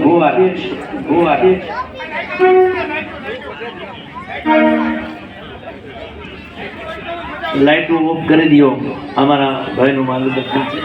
ગોવા ગોવા લાઈટો ઓફ કરી દો અમારા ભાઈનું માર્ગદર્શન છે.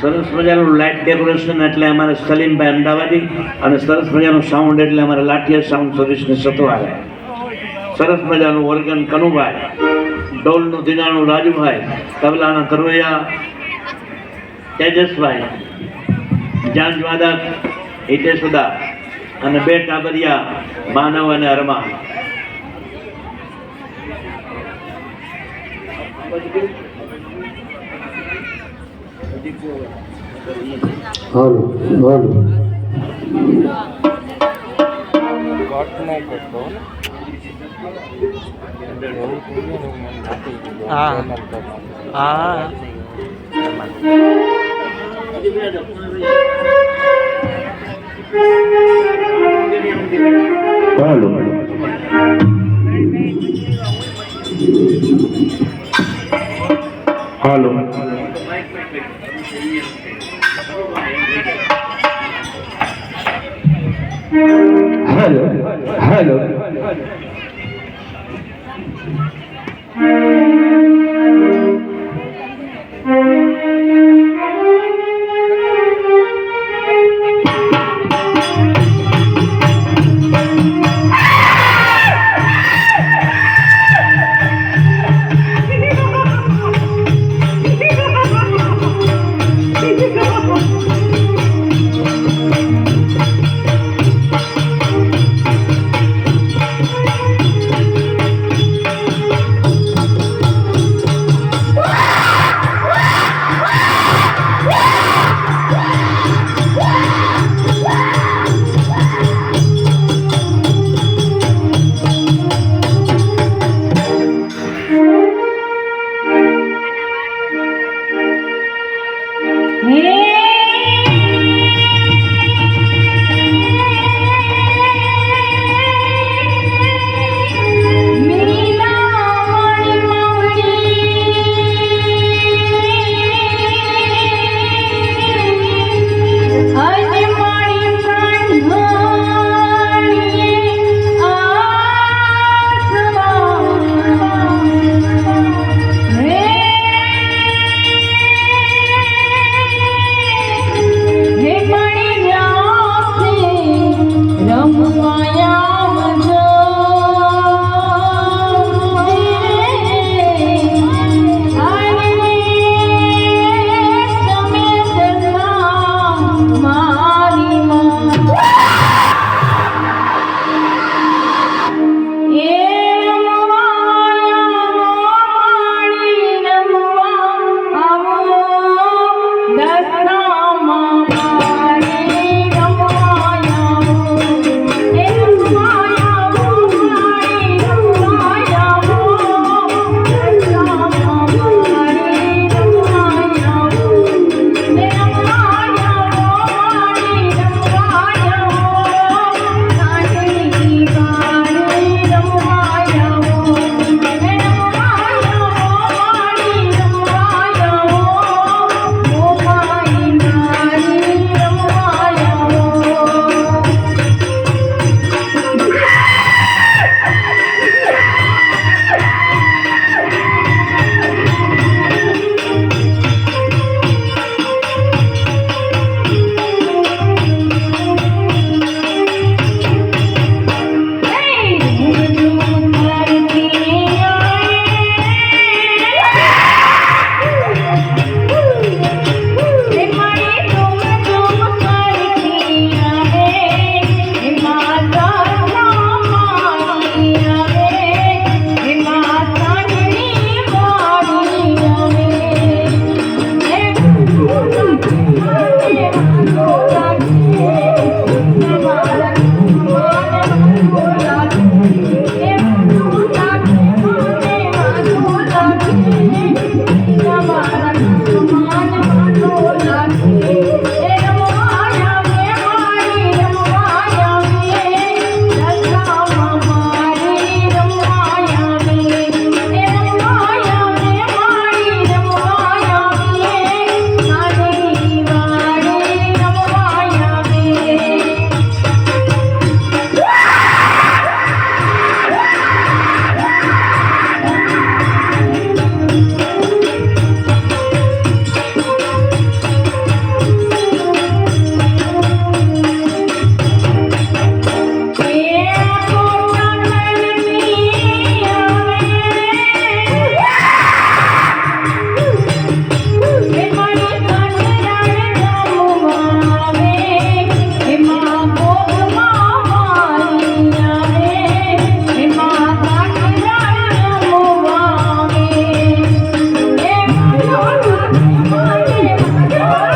સરસ મજાનું લાઇટ ડેકોરેશન એટલે અમારે સલીમભાઈ અમદાવાદી અને સરસ મજાનું સાઉન્ડ એટલે અમારે લાઠિયા સાઉન્ડ સર્વિસની સતવારે. સરસ મજાનું ઓર્ગન કનુભાઈ ઢોલનું ધીનાનું રાજુભાઈ તબલાના કરવૈયા તેજસભાઈ જાનવાદક હિતેશદા અને બે ટાબરિયા માનવ અને અરમા હાલો હાલો. કટ નહીં કરતો હા. હા હાલો હાલો હાલો હાલો Thank you.